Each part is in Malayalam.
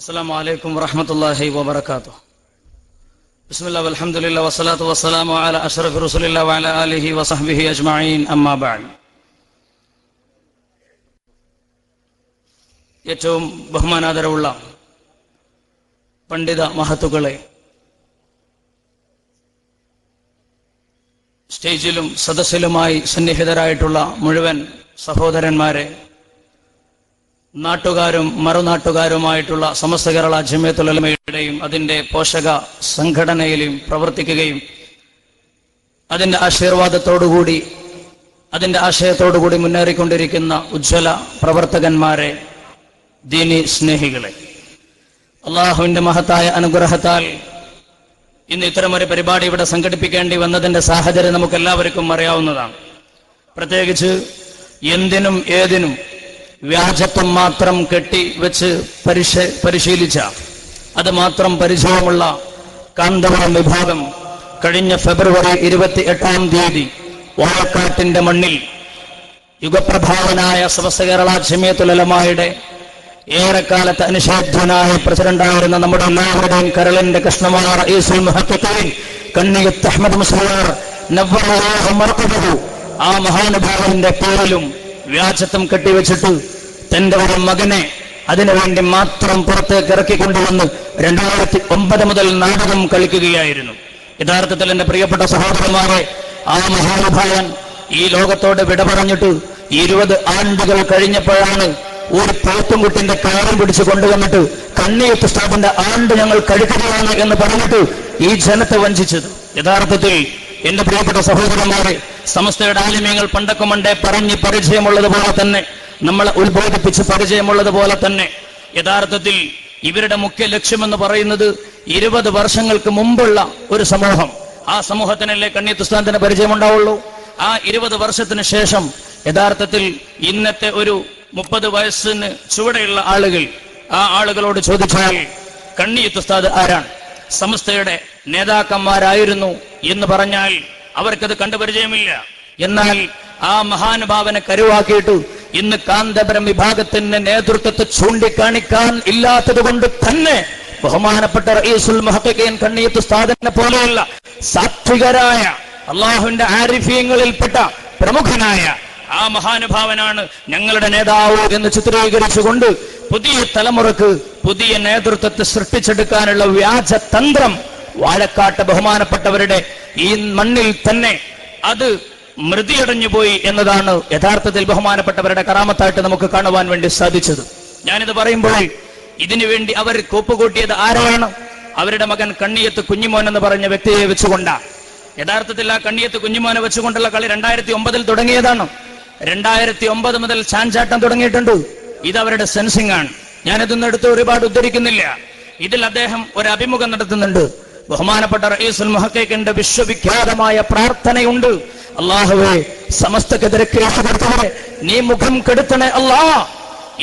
السلام عليكم ورحمة الله وبركاته بسم الله والحمد لله والصلاة والسلام على أشرف رسول الله وعلى آله وصحبه أجمعين أما بعد ഏറ്റവും ബഹുമാനാദരവുള്ള പണ്ഡിത മഹത്തുക്കളെ സ്റ്റേജിലും സദസ്സിലുമായി സന്നിഹിതരായിട്ടുള്ള മുഴുവൻ സഹോദരന്മാരെ നാട്ടുകാരും മറുനാട്ടുകാരുമായിട്ടുള്ള സമസ്ത കേരള ജമ്യത്തുലമയുടെയും അതിന്റെ പോഷക സംഘടനയിലും പ്രവർത്തിക്കുകയും അതിന്റെ ആശീർവാദത്തോടുകൂടി അതിന്റെ ആശയത്തോടുകൂടി മുന്നേറിക്കൊണ്ടിരിക്കുന്ന ഉജ്ജ്വല പ്രവർത്തകന്മാരെ ദീനി സ്നേഹികളെ. അള്ളാഹുവിന്റെ മഹത്തായ അനുഗ്രഹത്താൽ ഇന്ന് ഇത്തരമൊരു പരിപാടി ഇവിടെ സംഘടിപ്പിക്കേണ്ടി വന്നതിന്റെ സാഹചര്യം നമുക്ക് എല്ലാവർക്കും അറിയാവുന്നതാണ്. പ്രത്യേകിച്ച് എന്തിനും ഏതിനും വ്യാജത്വം മാത്രം കെട്ടി വെച്ച് പരിശ പരിശീലിച്ച. അത് മാത്രം പരിചയമുള്ള കാന്തപുരം വിഭാഗം കഴിഞ്ഞ ഫെബ്രുവരി ഇരുപത്തി എട്ടാം തീയതി വാഴക്കാട്ടിന്റെ മണ്ണിൽ യുഗപ്രഭാവനായ സമസ്ത കേരള ജമിയത്തുലമായുടെ ഏറെക്കാലത്ത് അനുശോധ്യനായ പ്രസിഡന്റായിരുന്ന നമ്മുടെ എല്ലാവരുടെയും കരളിന്റെ കൃഷ്ണമാർ റഈസുൽ മഹത്വത്തിൽ കണ്ണിയത്ത് അഹമ്മദ് മുസ്ലിമാർ മർഖബഹു ആ മഹാനുഭാവന്റെ പേരിലും വ്യാജത്വം കെട്ടിവെച്ചിട്ട് തന്റെ ഒരു മകനെ അതിനുവേണ്ടി മാത്രം പുറത്തേക്ക് ഇറക്കിക്കൊണ്ടുവന്ന് രണ്ടായിരത്തി ഒമ്പത് മുതൽ നാടകം കളിക്കുകയായിരുന്നു. യഥാർത്ഥത്തിൽ എന്റെ പ്രിയപ്പെട്ട സഹോദരന്മാരെ ആ മഹാനുഭാവൻ ഈ ലോകത്തോട് വിട പറഞ്ഞിട്ട് ഇരുപത് ആണ്ടുകൾ കഴിഞ്ഞപ്പോഴാണ് ഒരു പോത്തുംകുട്ടിന്റെ കാറും പിടിച്ചു കൊണ്ടുവന്നിട്ട് കണ്ണിയത്ത് സ്ഥാപന്റെ ആണ്ട് ഞങ്ങൾ കഴിക്കുകയാണ് എന്ന് പറഞ്ഞിട്ട് ഈ ജനത്തെ വഞ്ചിച്ചത്. യഥാർത്ഥത്തിൽ എന്റെ പ്രിയപ്പെട്ട സഹോദരന്മാരെ സമസ്തയുടെ ആലിമ്യങ്ങൾ പണ്ടൊക്കെ മണ്ടേ പറഞ്ഞ് പരിചയമുള്ളതുപോലെ തന്നെ നമ്മളെ ഉത്ബോധിപ്പിച്ച് പരിചയമുള്ളതുപോലെ തന്നെ യഥാർത്ഥത്തിൽ ഇവരുടെ മുഖ്യ ലക്ഷ്യമെന്ന് പറയുന്നത് ഇരുപത് വർഷങ്ങൾക്ക് മുമ്പുള്ള ഒരു സമൂഹം. ആ സമൂഹത്തിനല്ലേ കണ്ണിത്തുസ്ഥാനത്തിന് പരിചയമുണ്ടാവുള്ളൂ? ആ ഇരുപത് വർഷത്തിന് ശേഷം യഥാർത്ഥത്തിൽ ഇന്നത്തെ ഒരു മുപ്പത് വയസ്സിന് ചുവടെയുള്ള ആളുകൾ ആ ആളുകളോട് ചോദിച്ചാൽ കണ്ണിയത്തുസ്താദ് ആരാണ്? സമസ്തയുടെ നേതാക്കന്മാരായിരുന്നു എന്ന് പറഞ്ഞാൽ അവർക്കത് കണ്ടുപരിചയമില്ല എന്നാൽ ആ മഹാനുഭാവനെ കരുവാക്കിയിട്ട് ഇന്ന് കാന്തപുരം വിഭാഗത്തിന്റെ നേതൃത്വത്തെ ചൂണ്ടിക്കാണിക്കാൻ ഇല്ലാത്തത് കൊണ്ട് തന്നെ ബഹുമാനപ്പെട്ട റഈസുൽ മുഹത്തഖീൻ കണ്ണിയത്ത് സ്ഥാദനെ പോലെയുള്ള സാത്വികരായ അള്ളാഹുവിന്റെ ആരിഫ്യങ്ങളിൽപ്പെട്ട പ്രമുഖനായ ആ മഹാനുഭാവനാണ് ഞങ്ങളുടെ നേതാവ് എന്ന് ചിത്രീകരിച്ചുകൊണ്ട് പുതിയ തലമുറയ്ക്ക് പുതിയ നേതൃത്വത്തെ സൃഷ്ടിച്ചെടുക്കാനുള്ള വ്യാജ തന്ത്രം വാഴക്കാട്ട് ബഹുമാനപ്പെട്ടവരുടെ ഈ മണ്ണിൽ തന്നെ അത് മൃതിയടഞ്ഞു പോയി എന്നതാണ് യഥാർത്ഥത്തിൽ ബഹുമാനപ്പെട്ടവരുടെ കറാമത്തായിട്ട് നമുക്ക് കാണുവാൻ വേണ്ടി സാധിച്ചത്. ഞാനിത് പറയുമ്പോൾ ഇതിനു വേണ്ടി അവർ കോപ്പുകൂട്ടിയത് ആരാണ്? അവരുടെ മകൻ കണ്ണിയത്ത് കുഞ്ഞിമോൻ എന്ന് പറഞ്ഞ വ്യക്തിയെ വെച്ചുകൊണ്ടാണ് യഥാർത്ഥത്തിൽ ആ കണ്ണിയത്ത് കുഞ്ഞിമോനെ വെച്ചുകൊണ്ടുള്ള കളി രണ്ടായിരത്തി ഒമ്പതിൽ തുടങ്ങിയതാണ്. രണ്ടായിരത്തി ഒമ്പത് മുതൽ ചാൻചാട്ടം തുടങ്ങിയിട്ടുണ്ട്. ഇത് അവരുടെ സെൻസിംഗ് ആണ് ഞാനിതൊന്നും എടുത്ത് ഒരുപാട് ഉദ്ധരിക്കുന്നില്ല. ഇതിൽ അദ്ദേഹം ഒരു അഭിമുഖം നടത്തുന്നുണ്ട്. ബഹുമാനപ്പെട്ട റഈസുൽ മുഹക്കേക്കിന്റെ വിശ്വവിഖ്യാതമായ പ്രാർത്ഥനയുണ്ട്. അള്ളാഹുവേ സമസ്തക്കെതിരെ കേസുകൊടുത്തവരെ നീ മുഖം കെടുത്തണേ അല്ലാ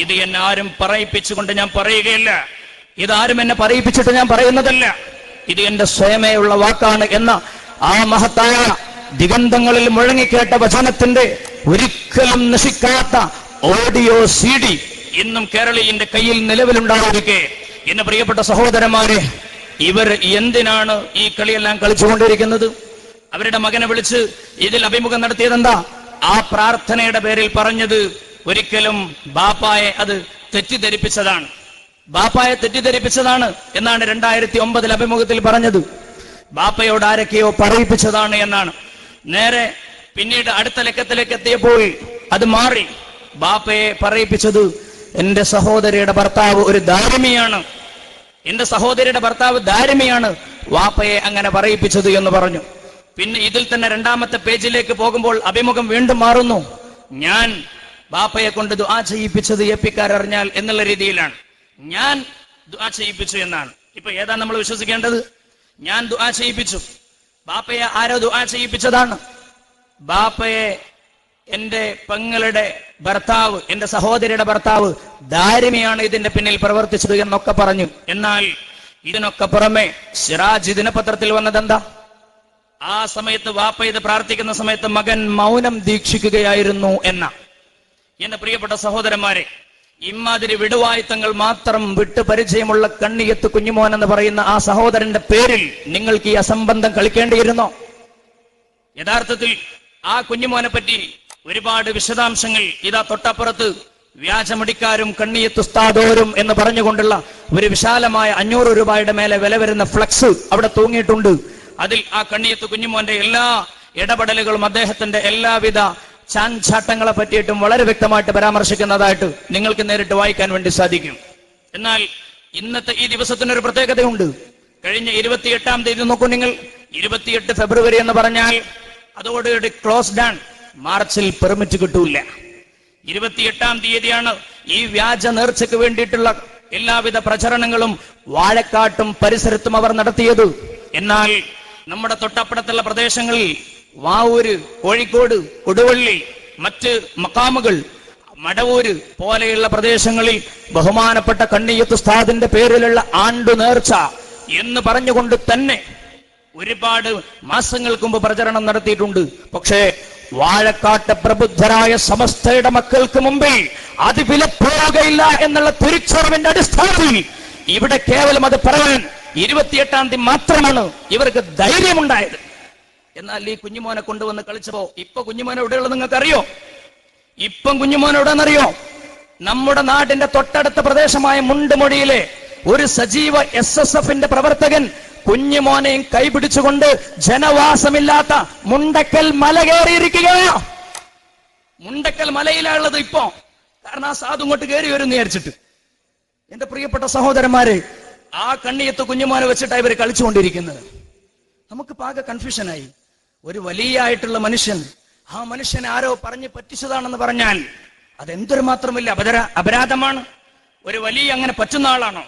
ഇത് എന്നെ ആരും പറയിപ്പിച്ചുകൊണ്ട് ഞാൻ പറയുകയില്ല. ഇതാരും എന്നെ പറയിപ്പിച്ചിട്ട് ഞാൻ പറയുന്നതല്ല. ഇത് എന്റെ സ്വയമേയുള്ള വാക്കാണ് എന്ന ആ മഹത്തായ ദിഗന്ധങ്ങളിൽ മുഴങ്ങിക്കേട്ട വചനത്തിന്റെ ഒരിക്കലും നശിക്കാത്ത ഓഡിയോ സി ഡി ഇന്നും കേരളീയന്റെ കയ്യിൽ നിലവിലുണ്ടായിരിക്കെ. എന്റെ പ്രിയപ്പെട്ട സഹോദരന്മാരെ ഇവർ എന്തിനാണ് ഈ കളിയെല്ലാം കളിച്ചുകൊണ്ടിരിക്കുന്നത്? അവരുടെ മകനെ വിളിച്ച് ഇതിൽ അഭിമുഖം നടത്തിയത് എന്താ ആ പ്രാർത്ഥനയുടെ പേരിൽ പറഞ്ഞത് ഒരിക്കലും ബാപ്പായെ അത് തെറ്റിദ്ധരിപ്പിച്ചതാണ്. ബാപ്പായെ തെറ്റിദ്ധരിപ്പിച്ചതാണ് എന്നാണ് രണ്ടായിരത്തി ഒമ്പതിൽ അഭിമുഖത്തിൽ പറഞ്ഞത്. ബാപ്പയോട് ആരൊക്കെയോ പറയിപ്പിച്ചതാണ് എന്നാണ്. നേരെ പിന്നീട് അടുത്ത ലക്കത്തിലേക്ക് എത്തിയപ്പോൾ അത് മാറി. ബാപ്പയെ പറയിപ്പിച്ചത് എന്റെ സഹോദരിയുടെ ഭർത്താവ് ഒരു ദാരിമിയാണ്. എന്റെ സഹോദരിയുടെ ഭർത്താവ് ദാരിമിയാണ് വാപ്പയെ അങ്ങനെ പറയിപ്പിച്ചത് എന്ന് പറഞ്ഞു. പിന്നെ ഇതിൽ തന്നെ രണ്ടാമത്തെ പേജിലേക്ക് പോകുമ്പോൾ അഭിമുഖം വീണ്ടും മാറുന്നു. ഞാൻ ബാപ്പയെ കൊണ്ട് ദുആ ചെയ്യിപ്പിച്ചത് എപ്പിക്കാരറിഞ്ഞാൽ എന്നുള്ള രീതിയിലാണ്. ഞാൻ ദുആ ചെയ്യിപ്പിച്ചു എന്നാണ്. ഇപ്പൊ ഏതാ നമ്മൾ വിശ്വസിക്കേണ്ടത്? ഞാൻ ദുആ ചെയ്യിപ്പിച്ചു. ബാപ്പയെ ആരോ ദുആ ചെയ്യിപ്പിച്ചതാണ്. ബാപ്പയെ എന്റെ പെങ്ങളുടെ ഭർത്താവ് എന്റെ സഹോദരിയുടെ ഭർത്താവ് ദാരിമിയാണ് ഇതിന്റെ പിന്നിൽ പ്രവർത്തിച്ചത് എന്നൊക്കെ പറഞ്ഞു. എന്നാൽ ഇതിനൊക്കെ പുറമെ സിറാജ് ദിനപത്രത്തിൽ വന്നതെന്താ? ആ സമയത്ത് വാപ്പ ഇത് പ്രാർത്ഥിക്കുന്ന സമയത്ത് മകൻ മൗനം ദീക്ഷിക്കുകയായിരുന്നു എന്ന. എന്റെ പ്രിയപ്പെട്ട സഹോദരന്മാരെ ഇമാതിരി വിടുവായുത്തങ്ങൾ മാത്രം വിട്ടു പരിചയമുള്ള കണ്ണിയത്ത് കുഞ്ഞുമോൻ എന്ന് പറയുന്ന ആ സഹോദരന്റെ പേരിൽ നിങ്ങൾക്ക് ഈ അസംബന്ധം കളിക്കേണ്ടിയിരുന്നോ? യഥാർത്ഥത്തിൽ ആ കുഞ്ഞുമോനെ പറ്റി ഒരുപാട് വിശദാംശങ്ങൾ ഇതാ തൊട്ടപ്പുറത്ത് വ്യാജമടിക്കാരും കണ്ണിയത്തുസ്താദോരും എന്ന് പറഞ്ഞുകൊണ്ടുള്ള ഒരു വിശാലമായ അഞ്ഞൂറ് രൂപയുടെ മേലെ വില വരുന്ന ഫ്ലക്സ് അവിടെ തൂങ്ങിയിട്ടുണ്ട്. അതിൽ ആ കണ്ണിയത്ത് കുഞ്ഞുമോന്റെ എല്ലാ ഇടപെടലുകളും അദ്ദേഹത്തിന്റെ എല്ലാവിധ ചാൻചാട്ടങ്ങളെ പറ്റിയിട്ടും വളരെ വ്യക്തമായിട്ട് പരാമർശിക്കുന്നതായിട്ട് നിങ്ങൾക്ക് നേരിട്ട് വായിക്കാൻ വേണ്ടി സാധിക്കും. എന്നാൽ ഇന്നത്തെ ഈ ദിവസത്തിനൊരു പ്രത്യേകതയുണ്ട്. കഴിഞ്ഞ ഇരുപത്തിയെട്ടാം തീയതി നോക്കൂ നിങ്ങൾ. ഇരുപത്തിയെട്ട് ഫെബ്രുവരി എന്ന് പറഞ്ഞാൽ അതോടുകൂടി ക്ലോസ് ഡൺ മാർച്ചിൽ പെർമിറ്റ് കിട്ടൂല ഇരുപത്തിയെട്ടാം തീയതിയാണ് ഈ വ്യാജ നേർച്ചയ്ക്ക് വേണ്ടിയിട്ടുള്ള എല്ലാവിധ പ്രചരണങ്ങളും വാഴക്കാട്ടും പരിസരത്തും അവർ നടത്തിയത്. എന്നാൽ നമ്മുടെ തൊട്ടപ്പുറത്തുള്ള പ്രദേശങ്ങളിൽ വാവൂര് കോഴിക്കോട് കൊടുവള്ളി മറ്റ് മക്കാമുകൾ മടവൂര് പോലെയുള്ള പ്രദേശങ്ങളിൽ ബഹുമാനപ്പെട്ട കണ്ണിയത്ത് ഉസ്താദിന്റെ പേരിലുള്ള ആണ്ടു നേർച്ച എന്ന് പറഞ്ഞുകൊണ്ട് തന്നെ ഒരുപാട് മാസങ്ങൾക്ക് മുമ്പ് പ്രചരണം നടത്തിയിട്ടുണ്ട്. പക്ഷേ വാഴക്കാട്ട് പ്രബുദ്ധരായ സമസ്തയുടെ മക്കൾക്ക് മുമ്പിൽ അത് വിലപ്പോവുകയില്ല എന്നുള്ള തിരിച്ചറിവിന്റെ അടിസ്ഥാനത്തിൽ ഇവിടെ കേവലം അത് പറയാൻ ഇരുപത്തിയെട്ടാം തീയതി മാത്രമാണ് ഇവർക്ക് ധൈര്യമുണ്ടായത്. എന്നാൽ ഈ കുഞ്ഞുമോനെ കൊണ്ടുവന്ന് കളിച്ചപ്പോ ഇപ്പൊ കുഞ്ഞുമോനെ എവിടെയുള്ളത് നിങ്ങൾക്ക് അറിയോ ഇപ്പം കുഞ്ഞുമോൻ എവിടെന്നറിയോ നമ്മുടെ നാടിന്റെ തൊട്ടടുത്ത പ്രദേശമായ മുണ്ടുമൊഴിയിലെ ഒരു സജീവ എസ് എസ് എഫിന്റെ പ്രവർത്തകൻ കുഞ്ഞുമോനെയും കൈപിടിച്ചുകൊണ്ട് ജനവാസമില്ലാത്ത മുണ്ടക്കൽ മല കയറിയിരിക്കുകയാ മുണ്ടക്കൽ മലയിലാണുള്ളത് ഇപ്പോ. കാരണം ആ സാധു ഇങ്ങോട്ട് കയറി വരും വിചാരിച്ചിട്ട്. എന്റെ പ്രിയപ്പെട്ട സഹോദരന്മാരെ ആ കണ്ണിയത്ത് കുഞ്ഞുമോനെ വെച്ചിട്ടാണ് ഇവർ കളിച്ചുകൊണ്ടിരിക്കുന്നത്. നമുക്ക് പാക കൺഫ്യൂഷനായി ഒരു വലിയ ആയിട്ടുള്ള മനുഷ്യൻ ആ മനുഷ്യൻ ആരോ പറഞ്ഞ് പറ്റിച്ചതാണെന്ന് പറഞ്ഞാൽ അതെന്തൊരു മാത്രമില്ല അപരാ അപരാധമാണ്. ഒരു വലിയ അങ്ങനെ പറ്റുന്ന ആളാണോ?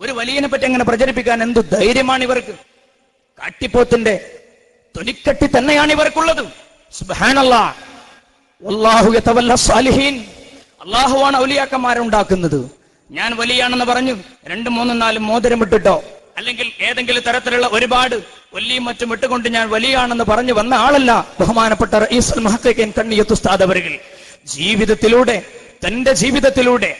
ഒരു വലിയനെ പറ്റി അങ്ങനെ പ്രചരിപ്പിക്കാൻ എന്ത് ധൈര്യമാണ് ഇവർക്ക്? കാട്ടിപ്പോത്തിന്റെ തൊലിക്കട്ടി തന്നെയാണ് ഇവർക്കുള്ളത്. അള്ളാഹുവാണ് ഔലിയാക്കന്മാരുണ്ടാക്കുന്നത്. ഞാൻ വലിയാണെന്ന് പറഞ്ഞു രണ്ടു മൂന്നും നാലും മോതിരം ഇട്ടിട്ടോ? അല്ലെങ്കിൽ ഏതെങ്കിലും തരത്തിലുള്ള ഒരുപാട് വലിയും മറ്റും ഇട്ടുകൊണ്ട് ഞാൻ വലിയാണെന്ന് പറഞ്ഞു വന്ന ആളല്ല ബഹുമാനപ്പെട്ട റഈസുൽ മഹത്തേക്കൻ കണ്ണിയത്തുസ്താദ് അവരുകൾ ജീവിതത്തിലൂടെ തന്റെ ജീവിതത്തിലൂടെ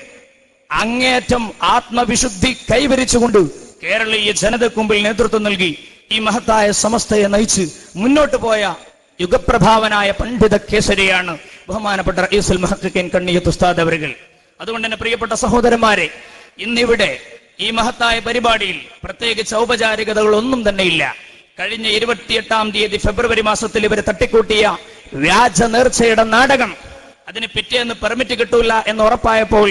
അങ്ങേയറ്റം ആത്മവിശുദ്ധി കൈവരിച്ചുകൊണ്ട് കേരളീയ ജനതയ്ക്ക് മുമ്പിൽ നേതൃത്വം നൽകി ഈ മഹത്തായ സമസ്തയെ നയിച്ച് മുന്നോട്ട് പോയ യുഗപ്രഭാവനായ പണ്ഡിത കേസരിയാണ് ബഹുമാനപ്പെട്ട റഈസുൽ മഹക്കൻ കണ്ണിയത്ത് ഉസ്താദ് അവരുകൾ. അതുകൊണ്ട് തന്നെ പ്രിയപ്പെട്ട സഹോദരന്മാരെ ഇന്നിവിടെ ഈ മഹത്തായ പരിപാടിയിൽ പ്രത്യേകിച്ച് തന്നെ ഇല്ല. കഴിഞ്ഞ ഇരുപത്തിയെട്ടാം തീയതി ഫെബ്രുവരി മാസത്തിൽ ഇവർ തട്ടിക്കൂട്ടിയ വ്യാജ നേർച്ചയുടെ നാടകം അതിന് പിറ്റേന്ന് പെർമിറ്റ് കിട്ടൂല എന്ന് ഉറപ്പായപ്പോൾ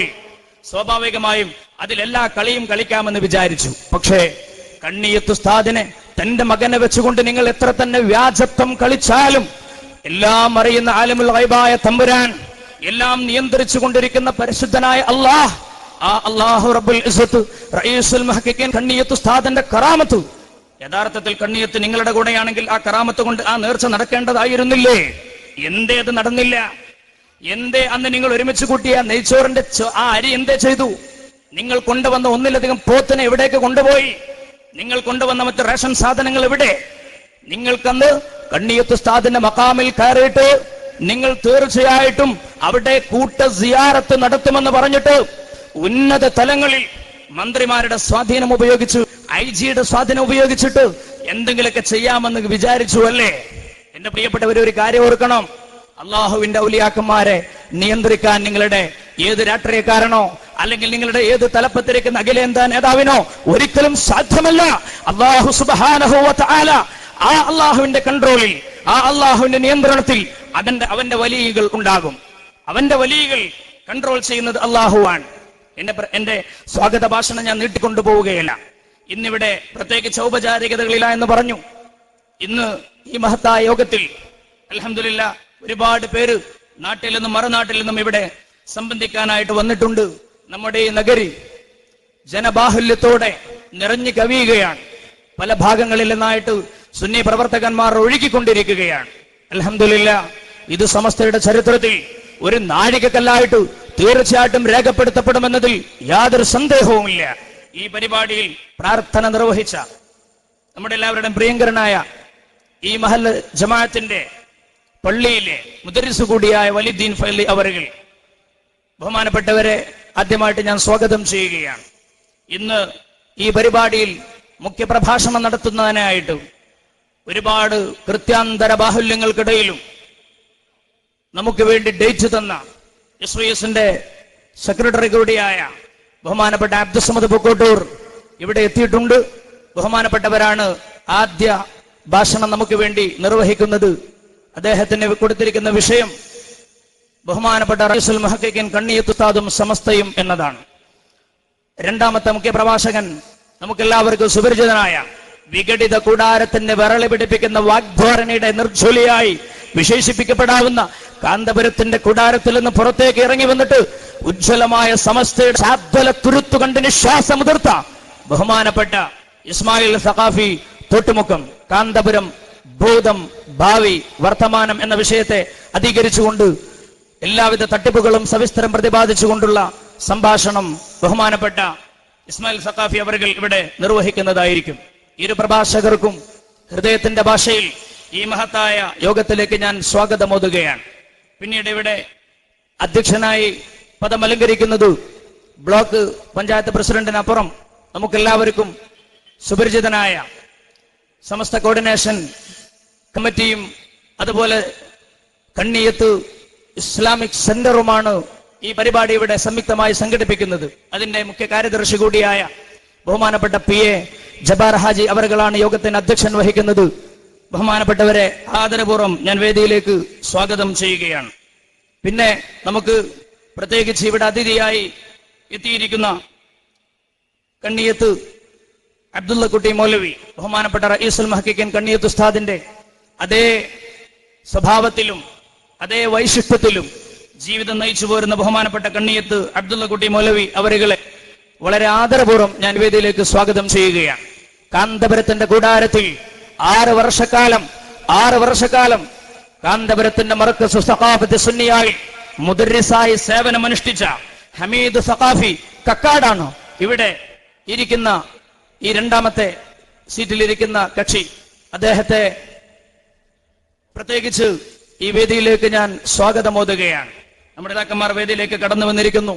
സ്വാഭാവികമായും അതിലെല്ലാ കളിയും കളിക്കാമെന്ന് വിചാരിച്ചു. പക്ഷേ കണ്ണിയത്തുസ്താദിനെ തന്റെ മകനെ വെച്ചുകൊണ്ട് നിങ്ങൾ എത്ര തന്നെ വ്യാജത്വം കളിച്ചാലും എല്ലാം അറിയുന്ന ആലമുൽ വൈബായ തമ്പുരാൻ എല്ലാം നിയന്ത്രിച്ചു കൊണ്ടിരിക്കുന്ന പരിശുദ്ധനായ അള്ളാഹ് ആ അള്ളാഹു റബുൽ കണ്ണിയത്ത് ഉസ്താദിന്റെ കറാമത്ത്. യഥാർത്ഥത്തിൽ കണ്ണിയത്ത് നിങ്ങളുടെ കൂടെയാണെങ്കിൽ ആ കറാമത്ത് കൊണ്ട് ആ നേർച്ച നടക്കേണ്ടതായിരുന്നില്ലേ? എന്തേത് നടന്നില്ല? എന്തേ അന്ന് നിങ്ങൾ ഒരുമിച്ച് കൂട്ടിയ നെയ്ച്ചോറിന്റെ ആ അരി എന്തേ ചെയ്തു? നിങ്ങൾ കൊണ്ടുവന്ന ഒന്നിലധികം പോത്തിനെ എവിടേക്ക് കൊണ്ടുപോയി? നിങ്ങൾ കൊണ്ടുവന്ന മറ്റ് റേഷൻ സാധനങ്ങൾ എവിടെ? നിങ്ങൾക്കന്ന് കണ്ണിയത്ത് ഉസ്താദിന്റെ മക്കാമിൽ കയറിയിട്ട് നിങ്ങൾ തീർച്ചയായിട്ടും അവിടെ കൂട്ട സിയാറത്ത് നടത്തുമെന്ന് പറഞ്ഞിട്ട് ഉന്നത തലങ്ങളിൽ മന്ത്രിമാരുടെ സ്വാധീനം ഉപയോഗിച്ചു ഐ ജിയുടെ സ്വാധീനം ഉപയോഗിച്ചിട്ട് എന്തെങ്കിലുമൊക്കെ ചെയ്യാമെന്ന് വിചാരിച്ചു അല്ലേ? എന്റെ പ്രിയപ്പെട്ടവർ ഒരു കാര്യം ഓർക്കണം. അള്ളാഹുവിന്റെ ഔലിയാക്കന്മാരെ നിയന്ത്രിക്കാൻ നിങ്ങളുടെ ഏത് രാഷ്ട്രീയക്കാരനോ അല്ലെങ്കിൽ നിങ്ങളുടെ ഏത് തലപ്പത്തിരിക്കുന്ന അഖിലേന്ത്യാ നേതാവിനോ ഒരിക്കലും സാധ്യമല്ല. അള്ളാഹു സുബാനഹുല ആ അള്ളാഹുവിന്റെ കൺട്രോളിൽ ആ അള്ളാഹുവിന്റെ നിയന്ത്രണത്തിൽ അതിന്റെ അവന്റെ വലിയകൾ ഉണ്ടാകും. അവന്റെ വലിയകൾ കൺട്രോൾ ചെയ്യുന്നത് അള്ളാഹുവാണ്. എന്റെ എന്റെ സ്വാഗത ഭാഷണം ഞാൻ നീട്ടിക്കൊണ്ടുപോവുകയല്ല. ഇന്നിവിടെ പ്രത്യേകിച്ച് ഔപചാരികതകളില്ല എന്ന് പറഞ്ഞു. ഇന്ന് ഈ മഹത്തായ യോഗത്തിൽ അൽഹംദുലില്ല ഒരുപാട് പേര് നാട്ടിൽ നിന്നും മറുനാട്ടിൽ നിന്നും ഇവിടെ സംബന്ധിക്കാനായിട്ട് വന്നിട്ടുണ്ട്. നമ്മുടെ ഈ നഗരി ജനബാഹുല്യത്തോടെ നിറഞ്ഞു കവിയുകയാണ്. പല ഭാഗങ്ങളിൽ നിന്നായിട്ട് സുന്നി പ്രവർത്തകന്മാർ ഒഴുകിക്കൊണ്ടിരിക്കുകയാണ്. അലഹമില്ല ഇത് സമസ്തയുടെ ചരിത്രത്തിൽ ഒരു നാഴികക്കല്ലായിട്ട് തീർച്ചയായിട്ടും രേഖപ്പെടുത്തപ്പെടുമെന്നതിൽ യാതൊരു സന്ദേഹവുമില്ല. ഈ പരിപാടിയിൽ പ്രാർത്ഥന നിർവഹിച്ച നമ്മുടെ എല്ലാവരുടെയും പ്രിയങ്കരനായ ഈ മഹൽ ജമാഅത്തിന്റെ പള്ളിയിലെ മുദരിസ് കൂടിയായ വലിദ്ദീൻ ഫൈലി അവരുകൾ. ബഹുമാനപ്പെട്ടവരെ ആദ്യമായിട്ട് ഞാൻ സ്വാഗതം ചെയ്യുകയാണ്. ഇന്ന് ഈ പരിപാടിയിൽ മുഖ്യപ്രഭാഷണം നടത്തുന്നതിനായിട്ട് ഒരുപാട് കൃത്യാന്തര ബാഹുല്യങ്ങൾക്കിടയിലും നമുക്ക് വേണ്ടി ഡേറ്റ് തന്ന എസ് വൈ എസിന്റെ സെക്രട്ടറി കൂടിയായ ബഹുമാനപ്പെട്ട അബ്ദുസമദ് പൊക്കോട്ടൂർ ഇവിടെ എത്തിയിട്ടുണ്ട്. ബഹുമാനപ്പെട്ടവരാണ് ആദ്യ ഭാഷണം നമുക്ക് വേണ്ടി നിർവഹിക്കുന്നത്. അദ്ദേഹത്തിന് കൊടുത്തിരിക്കുന്ന വിഷയം ബഹുമാനപ്പെട്ട റൈസുൽ മഹക്കിൻ കണ്ണിയത്തുത്താദും സമസ്തയും എന്നതാണ്. രണ്ടാമത്തെ മുഖ്യ പ്രഭാഷകൻ നമുക്കെല്ലാവർക്കും സുപരിചിതനായ വിഘടിത കൂടാരത്തിന്റെ വിരളി പിടിപ്പിക്കുന്ന വാഗ്ധോരണിയുടെ നിർജ്വലിയായി വിശേഷിപ്പിക്കപ്പെടാവുന്ന കാന്തപുരത്തിന്റെ കൂടാരത്തിൽ നിന്ന് പുറത്തേക്ക് ഇറങ്ങി വന്നിട്ട് ഉജ്ജ്വലമായ സമസ്തയുടെ ശാബ്ദല തുരുത്തു കണ്ട് നിശ്വാസമുതിർത്ത ബഹുമാനപ്പെട്ട ഇസ്മായിൽ സഖാഫി തൊട്ടുമുക്കം കാന്തപുരം ഭൂതം ഭാവി വർത്തമാനം എന്ന വിഷയത്തെ അധികരിച്ചുകൊണ്ട് എല്ലാവിധ തട്ടിപ്പുകളും സവിസ്തരം പ്രതിപാദിച്ചുകൊണ്ടുള്ള സംഭാഷണം ബഹുമാനപ്പെട്ട ഇസ്മായിൽ സഖാഫി അവർ ഇവിടെ നിർവഹിക്കുന്നതായിരിക്കും. ഇരു പ്രഭാഷകർക്കും ഹൃദയത്തിന്റെ ഭാഷയിൽ ഈ മഹത്തായ യോഗത്തിലേക്ക് ഞാൻ സ്വാഗതമോതുകയാണ്. പിന്നീട് ഇവിടെ അധ്യക്ഷനായി പദമലങ്കരിക്കുന്നത് ബ്ലോക്ക് പഞ്ചായത്ത് പ്രസിഡന്റിനപ്പുറം നമുക്കെല്ലാവർക്കും സുപരിചിതനായ സമസ്ത കോർഡിനേഷൻ കമ്മിറ്റിയും അതുപോലെ കണ്ണിയത്ത് ഇസ്ലാമിക് സെന്ററുമാണ് ഈ പരിപാടി ഇവിടെ സംയുക്തമായി സംഘടിപ്പിക്കുന്നത്. അതിന്റെ മുഖ്യ കാര്യദർശി കൂടിയായ ബഹുമാനപ്പെട്ട പി എ ജബാർ ഹാജി അവരുകളാണ് യോഗത്തിന് അധ്യക്ഷൻ വഹിക്കുന്നത്. ബഹുമാനപ്പെട്ടവരെ ആദരപൂർവം ഞാൻ വേദിയിലേക്ക് സ്വാഗതം ചെയ്യുകയാണ്. പിന്നെ നമുക്ക് പ്രത്യേകിച്ച് ഇവിടെ അതിഥിയായി എത്തിയിരിക്കുന്ന കണ്ണിയത്ത് അബ്ദുള്ള കുട്ടി മൗലവി ബഹുമാനപ്പെട്ട റയീസുൽ മഹക്കിക്കൻ കണ്ണിയത്ത് ഉസ്താദിന്റെ അതേ സ്വഭാവത്തിലും അതേ വൈശിഷ്ട്യത്തിലും ജീവിതം നയിച്ചു പോരുന്ന ബഹുമാനപ്പെട്ട കണ്ണിയത്ത് അബ്ദുള്ള കുട്ടി മൗലവി അവരുകളെ വളരെ ആദരപൂർവം ഞാൻ വേദിയിലേക്ക് സ്വാഗതം ചെയ്യുകയാണ്. കാന്തപുരത്തിന്റെ കൂടാരത്തിൽ ആറ് വർഷക്കാലം ആറ് വർഷക്കാലം കാന്തപുരത്തിന്റെ മറക്ക് സുസഖാഫത്ത് സുന്നിയായി മുദരിസായി സേവനമനുഷ്ഠിച്ച ഹമീദ് സഖാഫി കക്കാടാണ്. ഇവിടെ ഇരിക്കുന്ന ഈ രണ്ടാമത്തെ സീറ്റിലിരിക്കുന്ന കക്ഷി അദ്ദേഹത്തെ പ്രത്യേകിച്ച് ഈ വേദിയിലേക്ക് ഞാൻ സ്വാഗതമോതുകയാണ്. നമ്മുടെ നേതാക്കന്മാർ വേദിയിലേക്ക് കടന്നു വന്നിരിക്കുന്നു.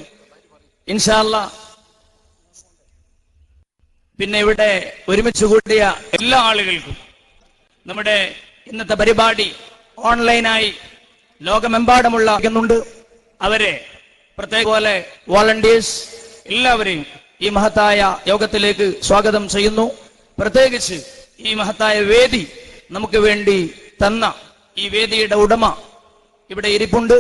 ഇൻഷാല്ല പിന്നെ ഇവിടെ ഒരുമിച്ച് കൂടിയ എല്ലാ ആളുകൾക്കും നമ്മുടെ ഇന്നത്തെ പരിപാടി ഓൺലൈനായി ലോകമെമ്പാടുമുള്ള അവരെ പ്രത്യേക പോലെ വോളണ്ടിയേഴ്സ് എല്ലാവരെയും ഈ മഹത്തായ യോഗത്തിലേക്ക് സ്വാഗതം ചെയ്യുന്നു. പ്രത്യേകിച്ച് ഈ മഹത്തായ വേദി നമുക്ക് വേണ്ടി തന്ന ഈ വേദിയുടെ ഉടമ ഇവിടെ ഇരിപ്പുണ്ട്.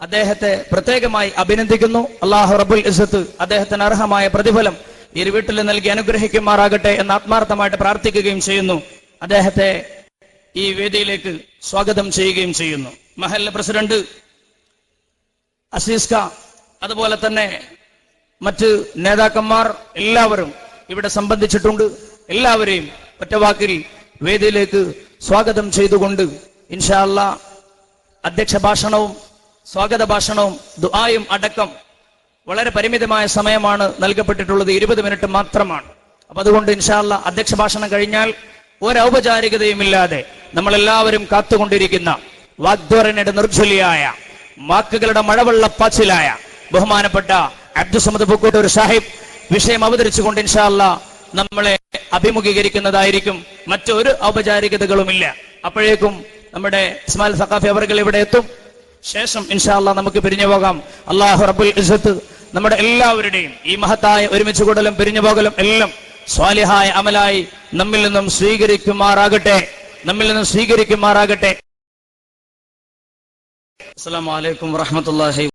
അദ്ദേഹത്തെ പ്രത്യേകമായി അഭിനന്ദിക്കുന്നു. അള്ളാഹു റബുൽ ഇസത്ത് അദ്ദേഹത്തിന് അർഹമായ പ്രതിഫലം ഈ ഒരു വീട്ടിൽ നൽകി അനുഗ്രഹിക്കുമാറാകട്ടെ എന്ന് ആത്മാർത്ഥമായിട്ട് പ്രാർത്ഥിക്കുകയും ചെയ്യുന്നു. അദ്ദേഹത്തെ ഈ വേദിയിലേക്ക് സ്വാഗതം ചെയ്യുകയും ചെയ്യുന്നു. മഹല്ല പ്രസിഡന്റ് അസീസ്ക അതുപോലെ തന്നെ മറ്റ് നേതാക്കന്മാർ എല്ലാവരും ഇവിടെ സംബന്ധിച്ചിട്ടുണ്ട്. എല്ലാവരെയും ഒറ്റവാക്കിൽ വേദിയിലേക്ക് സ്വാഗതം ചെയ്തുകൊണ്ട് ഇൻഷാല്ല അധ്യക്ഷ ഭാഷണവും സ്വാഗത ഭാഷണവും ദുആയും അടക്കം വളരെ പരിമിതമായ സമയമാണ് നൽകപ്പെട്ടിട്ടുള്ളത്. ഇരുപത് മിനിറ്റ് മാത്രമാണ്. അപ്പൊ അതുകൊണ്ട് ഇൻഷാല്ല അധ്യക്ഷ ഭാഷണം കഴിഞ്ഞാൽ ഒരൗപചാരികതയും ഇല്ലാതെ നമ്മളെല്ലാവരും കാത്തുകൊണ്ടിരിക്കുന്ന വാഗ്ദോരനയുടെ നിർജ്വലിയായ വാക്കുകളുടെ മഴവെള്ളപ്പാച്ചിലായ ബഹുമാനപ്പെട്ട അബ്ദുസമദ് ഒരു സാഹിബ്. വിഷയം അവതരിച്ചുകൊണ്ട് ഇൻഷാല്ല നമ്മളെ അഭിമുഖീകരിക്കുന്നതായിരിക്കും. മറ്റൊരു ഔപചാരികതകളുമില്ല. അപ്പോഴേക്കും നമ്മുടെ ഇസ്മാൽ സഖാഫി അവർകൾ ഇവിടെ എത്തും. ശേഷം ഇൻഷാല്ല നമുക്ക് പിരിഞ്ഞു പോകാം. അള്ളാഹു റബുൽ ഇസത്ത് നമ്മുടെ എല്ലാവരുടെയും ഈ മഹത്തായ ഒരുമിച്ച് കൂടലും പിരിഞ്ഞു പോകലും എല്ലാം സ്വാലിഹായ അമലായി നമ്മിൽ നിന്നും സ്വീകരിക്കുമാറാകട്ടെ. നമ്മിൽ നിന്നും സ്വീകരിക്കുമാറാകട്ടെ. അസ്സാം വലൈക്കും വറഹ്മത്തുള്ളാഹി